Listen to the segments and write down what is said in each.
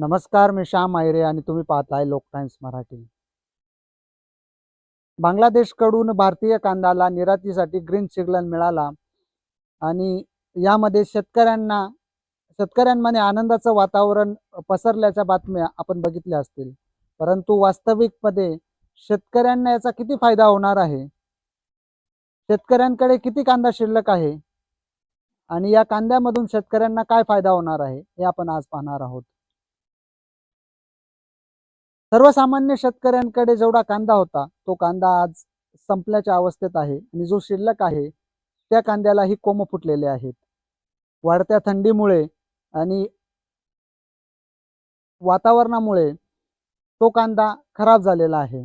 नमस्कार मी श्याम आयरे आणि तुम्ही पाहताय लोक टाइम्स मराठी. बांगलादेशकडून भारतीय कांद्याला निर्यातीसाठी ग्रीन सिग्नल मिळाला आणि यामध्ये शेतकऱ्यांना शेतकऱ्यांमध्ये आनंदाचं वातावरण पसरल्याच्या बातम्या आपण बघितल्या असतील. परंतु वास्तविकमध्ये शेतकऱ्यांना याचा किती फायदा होणार आहे? शेतकऱ्यांकडे किती कांदा शिल्लक आहे? आणि या कांद्यामधून शेतकऱ्यांना काय फायदा होणार आहे हे आपण आज पाहणार आहोत. सर्वसामान्य शेतकऱ्यांकडे जेवढा कांदा होता तो कांदा आज संपल्याच्या अवस्थेत आहे आणि जो शिल्लक आहे त्या कांद्यालाही कोंब फुटलेले आहेत. वाढत्या थंडीमुळे आणि वातावरणामुळे तो कांदा खराब झालेला आहे.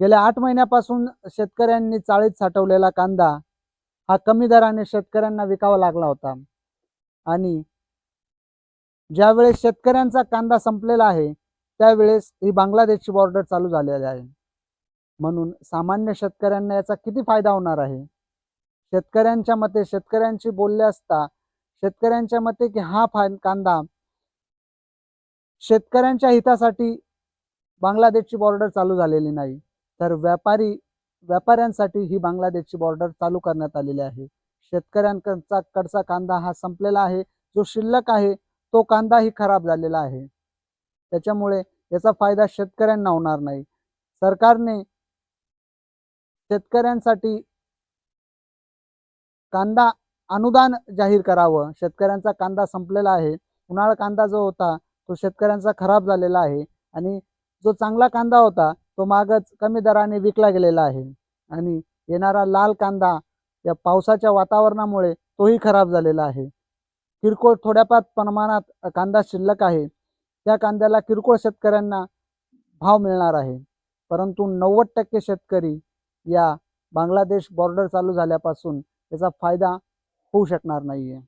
गेल्या आठ महिन्यापासून शेतकऱ्यांनी चाळीत साठवलेला कांदा हा कमी दराने शेतकऱ्यांना विकावा लागला होता आणि ज्यावेळेस शेतकऱ्यांचा कांदा संपलेला आहे त्यावेळेस ही बांगलादेशची बॉर्डर चालू झालेली आहे. म्हणून सामान्य शेतकऱ्यांना याचा किती फायदा होणार आहे? शेतकऱ्यांच्या मते शेतकऱ्यांशी बोलले असता शेतकऱ्यांच्या मते की हा कांदा शेतकऱ्यांच्या हितासाठी बांगलादेशची बॉर्डर चालू झालेली नाही तर व्यापारी व्यापाऱ्यांसाठी ही बांगलादेशची बॉर्डर चालू करण्यात आलेली आहे. शेतकऱ्यांकडचा कडचा कांदा हा संपलेला आहे जो शिल्लक आहे तो कांदाही खराब झालेला आहे. त्याच्यामुळे याचा फायदा शेतकऱ्यांना होणार नाही. सरकारने शेतकऱ्यांसाठी कांदा अनुदान जाहीर करावं. शेतकऱ्यांचा कांदा संपलेला आहे. उन्हाळा कांदा जो होता तो शेतकऱ्यांचा खराब झालेला आहे आणि जो चांगला कांदा होता तो मागच कमी दराने विकला गेलेला आहे आणि येणारा लाल कांदा या पावसाच्या वातावरणामुळे तोही खराब झालेला आहे. किरकोळ थोड्याफार प्रमाणात कांदा शिल्लक आहे. त्या कांद्याला किरकोळ शेतकऱ्यांना भाव मिळणार आहे. परंतु नव्वद टक्के शेतकरी या बांगलादेश बॉर्डर चालू झाल्यापासून त्याचा फायदा होऊ शकणार नाही आहे